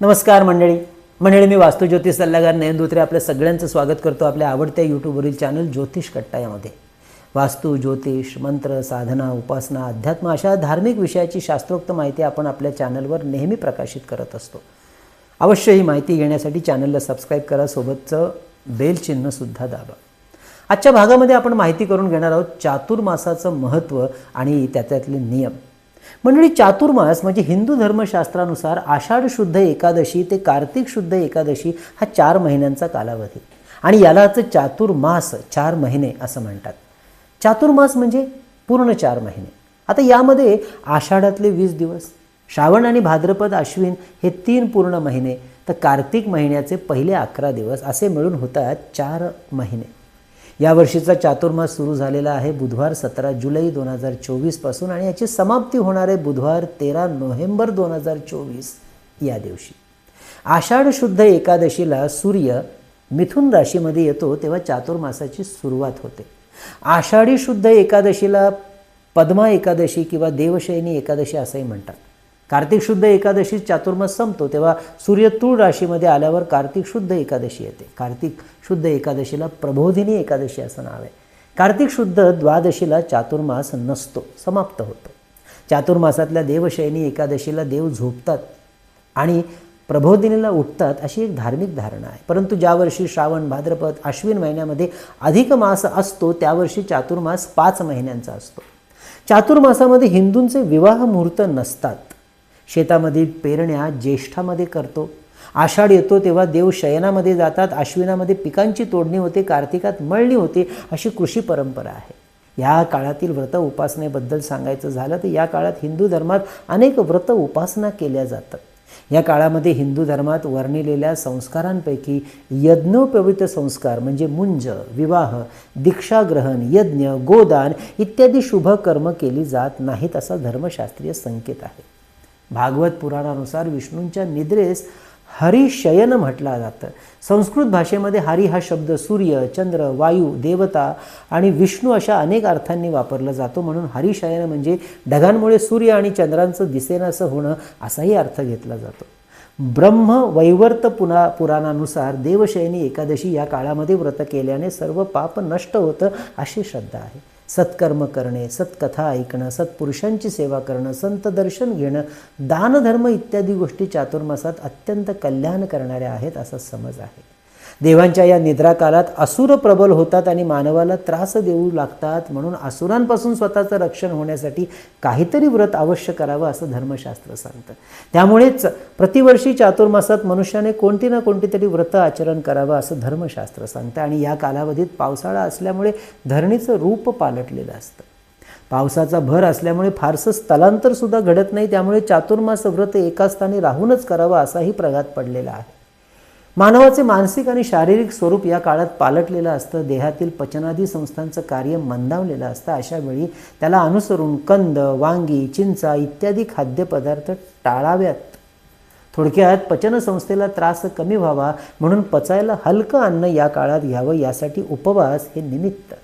नमस्कार मंडळी. मंडळी मी वास्तू ज्योतिष सल्लागार नयन धोत्रे आपल्या सगळ्यांचं स्वागत करतो आपल्या आवडत्या यूट्यूबवरील चॅनल ज्योतिष कट्टा यामध्ये. वास्तू ज्योतिष मंत्र साधना उपासना अध्यात्म अशा धार्मिक विषयाची शास्त्रोक्त माहिती आपण आपल्या चॅनलवर नेहमी प्रकाशित करत असतो. अवश्य ही माहिती घेण्यासाठी चॅनलला सबस्क्राईब करा सोबतचं बेल चिन्हसुद्धा दाबा. आजच्या भागामध्ये आपण माहिती करून घेणार आहोत चातुर्मासाचं महत्त्व आणि त्याच्यातले नियम. मंडळी चातुर्मास म्हणजे हिंदू धर्मशास्त्रानुसार आषाढ शुद्ध एकादशी ते कार्तिक शुद्ध एकादशी हा चार महिन्यांचा कालावधी. आणि यालाच चातुर्मास चार महिने असं म्हणतात. चातुर्मास म्हणजे पूर्ण चार महिने. आता यामध्ये आषाढातले वीस दिवस श्रावण आणि भाद्रपद अश्विन हे तीन पूर्ण महिने तर कार्तिक महिन्याचे पहिले अकरा दिवस असे मिळून होतात चार महिने. यावर्षीचा चातुर्मास सुरू झालेला आहे. बुधवार सतरा जुलै दोन हजार चोवीसपासून आणि याची समाप्ती होणार आहे बुधवार तेरा नोव्हेंबर दोन हजार चोवीस या दिवशी. आषाढ शुद्ध एकादशीला सूर्य मिथुन राशीमध्ये येतो तेव्हा चातुर्मासाची सुरुवात होते. आषाढी शुद्ध एकादशीला पद्मा एकादशी किंवा देवशयनी एकादशी असंही म्हणतात. कार्तिक शुद्ध एकादशी चातुर्मास संपतो तेव्हा सूर्य तूळ राशीमध्ये आल्यावर कार्तिक शुद्ध एकादशी येते. कार्तिक शुद्ध एकादशीला प्रबोधिनी एकादशी असं नाव आहे. कार्तिक शुद्ध द्वादशीला चातुर्मास नसतो समाप्त होतो. चातुर्मासातल्या देवशयनी एकादशीला देव झोपतात आणि प्रबोधिनीला उठतात अशी एक धार्मिक धारणा आहे. परंतु ज्या वर्षी श्रावण भाद्रपद आश्विन महिन्यामध्ये अधिक मास असतो त्यावर्षी चातुर्मास पाच महिन्यांचा असतो. चातुर्मासामध्ये हिंदूंचे विवाह मुहूर्त नसतात. शेतामधील पेरण्या ज्येष्ठामध्ये करतो. आषाढ येतो तेव्हा देव शयनामध्ये जातात अश्विनामध्ये पिकांची तोडणी होते कार्तिकात मळणी होते अशी कृषी परंपरा आहे. या काळातील व्रत उपासनेबद्दल सांगायचं झालं तर या काळात हिंदू धर्मात अनेक व्रत उपासना केल्या जातात. या काळामध्ये हिंदू धर्मात वर्णिलेल्या संस्कारांपैकी यज्ञोपवित संस्कार म्हणजे मुंज विवाह दीक्षाग्रहण यज्ञ गोदान इत्यादी शुभ कर्म केली जात नाहीत असा धर्मशास्त्रीय संकेत आहे. भागवत पुराणानुसार विष्णूंच्या निद्रेस हरिशयन म्हटला जातं. संस्कृत भाषेमध्ये हरी हा शब्द सूर्य चंद्र वायू देवता आणि विष्णू अशा अनेक अर्थांनी वापरला जातो. म्हणून हरिशयन म्हणजे ढगांमुळे सूर्य आणि चंद्रांचं दिसेनासं होणं असाही अर्थ घेतला जातो. ब्रह्म वैवर्त पुना पुराणानुसार देवशयनी एकादशी या काळामध्ये व्रत केल्याने सर्व पाप नष्ट होतं अशी श्रद्धा आहे. सत्कर्म करणे सत्कथा ऐकणं सत्पुरुषांची सेवा करणं संत दर्शन घेणं दानधर्म इत्यादी गोष्टी चातुर्मासात अत्यंत कल्याण करणाऱ्या आहेत असा समज आहे. देवांच्या या निद्रा काळात असुर प्रबल होतात आणि मानवाला त्रास देऊ लागतात म्हणून असुरांपासून स्वतःचं रक्षण होण्यासाठी काहीतरी व्रत अवश्य करावं असं धर्मशास्त्र सांगतं. त्यामुळेच प्रतिवर्षी चातुर्मासात मनुष्याने कोणती ना कोणती तरी व्रत आचरण करावं असं धर्मशास्त्र सांगतं. आणि या कालावधीत पावसाळा असल्यामुळे धरणीचं रूप पालटलेलं असतं. पावसाचा भर असल्यामुळे फारसं स्थलांतरसुद्धा घडत नाही. त्यामुळे चातुर्मास व्रत एका स्थानी राहूनच करावं असाही प्रघात पडलेला आहे. मानवाचे मानसिक आणि शारीरिक स्वरूप या काळात पालटलेलं असतं देहातील पचनादी संस्थांचं कार्य मंदावलेलं असतं. अशा वेळी त्याला अनुसरून कंद वांगी चिंचा इत्यादी खाद्यपदार्थ टाळाव्यात. थोडक्यात पचनसंस्थेला त्रास कमी व्हावा म्हणून पचायला हलकं अन्न या काळात घ्यावं यासाठी उपवास हे निमित्त.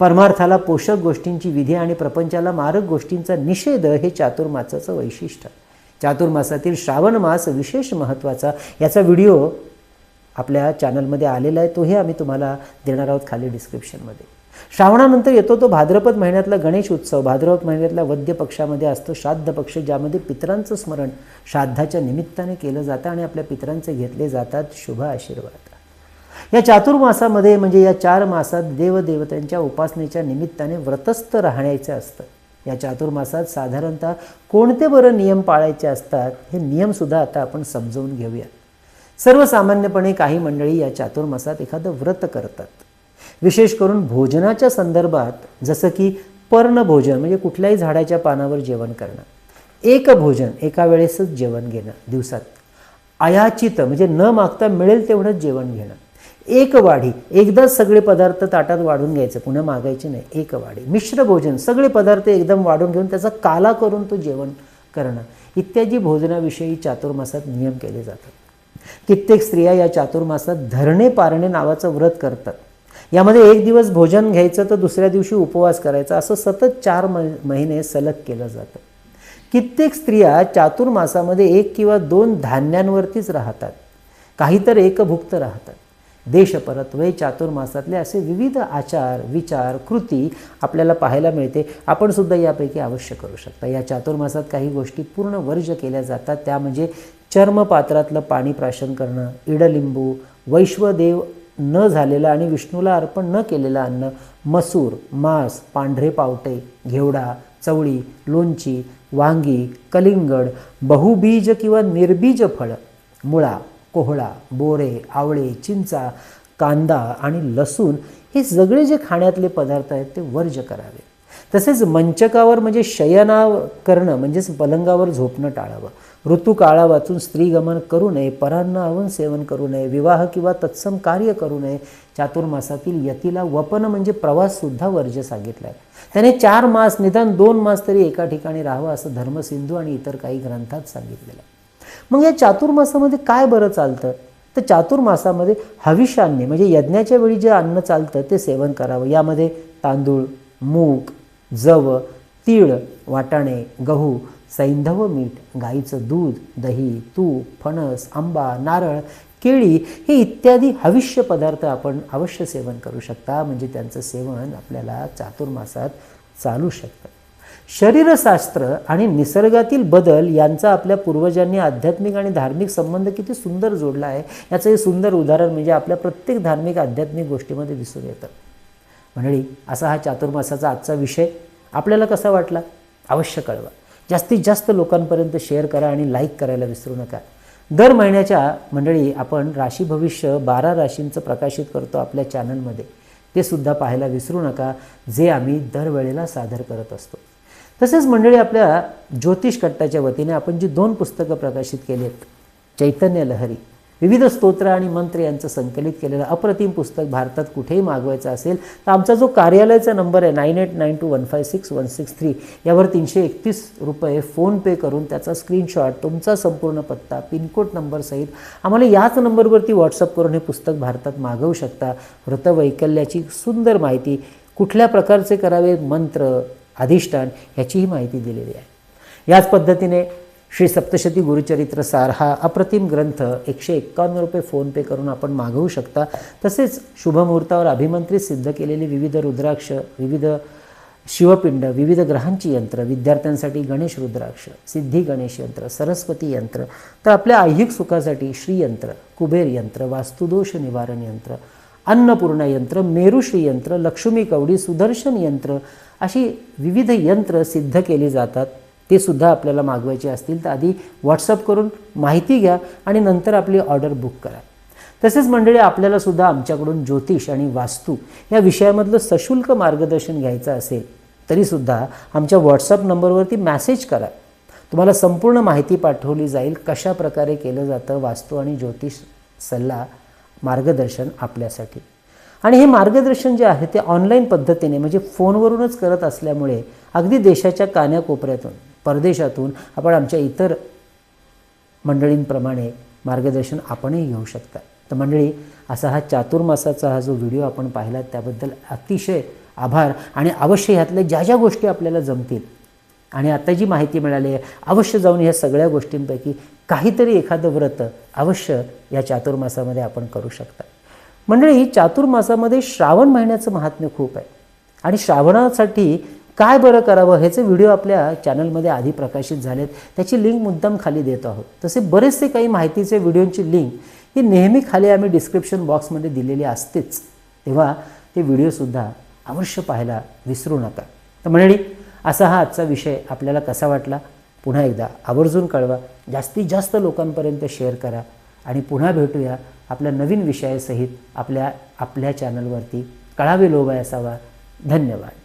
परमार्थाला पोषक गोष्टींची विधी आणि प्रपंचाला मारक गोष्टींचा निषेध हे चातुर्मासाचं वैशिष्ट्य. चातुर्मासातील श्रावण मास विशेष महत्त्वाचा. याचा व्हिडिओ आपल्या चॅनलमध्ये आलेला आहे तोही आम्ही तुम्हाला देणार आहोत खाली डिस्क्रिप्शनमध्ये श्रावणानंतर येतो तो भाद्रपद महिन्यातला गणेश उत्सव. भाद्रपद महिन्यातल्या वद्य पक्षामध्ये असतो श्राद्ध पक्ष ज्यामध्ये पितरांचं स्मरण श्राद्धाच्या निमित्ताने केलं जातं आणि आपल्या पितरांचे घेतले जातात शुभ आशीर्वाद. या चातुर्मासामध्ये म्हणजे या चार मासात देवदेवतांच्या उपासनेच्या निमित्ताने व्रतस्थ राहण्याचं असतं. या चातुर्मासात साधारणतः कोणते बरं नियम पाळायचे असतात हे नियमसुद्धा आता आपण समजवून घेऊया सर्वसामान्यपणे काही मंडळी या चातुर्मासात एखादं व्रत करतात. विशेष करून भोजनाच्या संदर्भात जसं की पर्णभोजन म्हणजे कुठल्याही झाडाच्या पानावर जेवण करणं. एक भोजन एका वेळेसच जेवण घेणं दिवसात. अयाचित म्हणजे न मागता मिळेल तेवढंच जेवण घेणं. एक वाढी एकदाच सगळे पदार्थ ताटात वाढून घ्यायचं पुन्हा मागायचे नाही एक वाढी. मिश्र भोजन सगळे पदार्थ एकदम वाढून घेऊन त्याचा काला करून तो जेवण करणं. इत्यादी भोजनाविषयी चातुर्मासात नियम केले जातात. कित्येक स्त्रिया या चातुर्मासात धरणे पारणे नावाचं व्रत करतात. यामध्ये एक दिवस भोजन घ्यायचं तर दुसऱ्या दिवशी उपवास करायचा असं सतत चार महिने सलग केलं जातं. कित्येक स्त्रिया चातुर्मासामध्ये एक किंवा दोन धान्यांवरतीच राहतात. काही तर एकभुक्त राहतात. देशपरत्वे चातुर्मासातले असे विविध आचार विचार कृती आपल्याला पाहायला मिळते. आपण सुद्धा यापैकी अवश्य करू शकता. या चातुर्मासात काही गोष्टी पूर्ण वर्ज केल्या जातात. त्या म्हणजे चर्मपात्रातलं पाणी प्राशन करणं इडलिंबू वैश्वदेव न झालेलं आणि विष्णूला अर्पण न केलेलं अन्न मसूर मांस पांढरे पावटे घेवडा चवळी लोणची वांगी कलिंगड बहुबीज किंवा निर्बीज फळं मुळा कोहळा बोरे आवळे चिंचा कांदा आणि लसूण हे सगळे जे खाण्यातले पदार्थ आहेत ते वर्ज करावे. तसेच मंचकावर म्हणजे शयना करणं म्हणजेच पलंगावर झोपणं टाळावं. ऋतू काळा वाचून स्त्रीगमन करू नये परान्न आवन सेवन करू नये विवाह किंवा तत्सम कार्य करू नये चातुर्मासातील यतीला वपन म्हणजे प्रवाससुद्धा वर्ज सांगितला आहे त्याने चार मास निदान दोन मास तरी एका ठिकाणी राहावं असं धर्मसिंधू आणि इतर काही ग्रंथात सांगितलेलं आहे. मग या चातुर्मासामध्ये काय बरं चालतं? तर चातुर्मासामध्ये हविषान्य म्हणजे यज्ञाच्या वेळी जे अन्न चालतं ते सेवन करावं. यामध्ये तांदूळ मूग जव तीळ वाटाणे गहू सैंधव मीठ गाईचं दूध दही तूप फणस आंबा नारळ केळी हे इत्यादी हविष्य पदार्थ आपण अवश्य सेवन करू शकता. म्हणजे त्यांचं सेवन आपल्याला चातुर्मासात चालू शकतं. शरीरशास्त्र आणि निसर्गातील बदल यांचा आपल्या पूर्वजांनी आध्यात्मिक आणि धार्मिक संबंध किती सुंदर जोडला आहे. याचं हे सुंदर उदाहरण म्हणजे आपल्या प्रत्येक धार्मिक आध्यात्मिक गोष्टीमध्ये दिसून येतं. मंडळी असा हा चातुर्मासाचा आजचा विषय आपल्याला कसा वाटला? अवश्य कळवा. जास्तीत जास्त लोकांपर्यंत शेअर करा आणि लाईक करायला विसरू नका. दर महिन्याच्या मंडळी आपण राशी भविष्य बारा राशींचं प्रकाशित करतो आपल्या चॅनलमध्ये ते सुद्धा पाहायला विसरू नका जे आम्ही दरवेळेला सादर करत असतो. तसेच मंडळी आपल्या ज्योतिष कट्टाच्या वतीने आपण जी दोन पुस्तकं प्रकाशित केली आहेत चैतन्य लहरी विविध स्तोत्र आणि मंत्र यांचं संकलित केलेलं अप्रतिम पुस्तक भारतात कुठेही मागवायचं असेल तर आमचा जो कार्यालयाचा नंबर आहे nine eight nine two one five six one six three यावर तीनशे एकतीस रुपये फोनपे करून त्याचा स्क्रीनशॉट तुमचा संपूर्ण पत्ता पिनकोड नंबरसहित आम्हाला याच नंबरवरती व्हॉट्सअप करून हे पुस्तक भारतात मागवू शकता. व्रतवैकल्याची सुंदर माहिती कुठल्या प्रकारचे करावे मंत्र अधिष्ठान याचीही माहिती दिलेली आहे. याच पद्धतीने श्री सप्तशती गुरुचरित्र सार हा अप्रतिम ग्रंथ एकशे एक्कावन्न रुपये फोनपे करून आपण मागवू शकता. तसेच शुभमुहूर्तावर अभिमंत्रित सिद्ध केलेली विविध रुद्राक्ष विविध शिवपिंड विविध ग्रहांची यंत्र विद्यार्थ्यांसाठी गणेश रुद्राक्ष सिद्धी गणेश यंत्र सरस्वती यंत्र तर आपल्या ऐहिक सुखासाठी श्रीयंत्र कुबेर यंत्र वास्तुदोष निवारण यंत्र अन्नपूर्णा यंत्र मेरुश्री यंत्र लक्ष्मी कवडी सुदर्शन यंत्र अशी विविध यंत्र सिद्ध केली जातात. ते सुद्धा आपल्याला मागवायचे असतील तर आधी व्हॉट्सअप करून माहिती घ्या आणि नंतर आपली ऑर्डर बुक करा. तसेच मंडळी आपल्याला सुद्धा आमच्याकडून ज्योतिष आणि वास्तू या विषयामधलं सशुल्क मार्गदर्शन घ्यायचं असेल तरीसुद्धा आमच्या व्हॉट्सअप नंबरवरती मॅसेज करा. तुम्हाला संपूर्ण माहिती पाठवली जाईल कशा प्रकारे केलं जातं वास्तू आणि ज्योतिष सल्ला मार्गदर्शन आपल्यासाठी. आणि हे मार्गदर्शन जे आहे ते ऑनलाईन पद्धतीने म्हणजे फोनवरूनच करत असल्यामुळे अगदी देशाच्या कान्याकोपऱ्यातून परदेशातून आपण आमच्या इतर मंडळींप्रमाणे मार्गदर्शन आपणही घेऊ शकता. तर मंडळी असा हा चातुर्मासाचा हा जो व्हिडिओ आपण पाहिला त्याबद्दल अतिशय आभार आणि अवश्य ह्यातल्या ज्या ज्या गोष्टी आपल्याला जमतील आणि आता जी माहिती मिळाली आहे अवश्य जाऊन ह्या सगळ्या गोष्टींपैकी काहीतरी एखादं व्रत अवश्य या चातुर्मासामध्ये आपण करू शकता. मंडळी चातुर्मासामध्ये श्रावण महिन्याचं महात्म्य खूप आहे आणि श्रावणासाठी काय बरं करावं ह्याचे व्हिडिओ आपल्या चॅनलमध्ये आधी प्रकाशित झालेत. त्याची लिंक मुद्दाम खाली देत आहोत. तसे बरेचसे काही माहितीचे व्हिडिओची लिंक ही नेहमी खाली आम्ही डिस्क्रिप्शन बॉक्समध्ये दिलेली असतेच. तेव्हा ते व्हिडिओसुद्धा अवश्य पाहायला विसरू नका. तर मंडळी असा हा आजचा विषय आपल्याला कसा वाटला? पुन्हा एकदा आवर्जून कळवा. जास्तीत जास्त लोकांपर्यंत शेअर करा आणि पुन्हा भेटूया आपल्या नवीन विषयासहित आपल्या आपल्या चॅनलवरती. कळावे लोभाय असावा. धन्यवाद.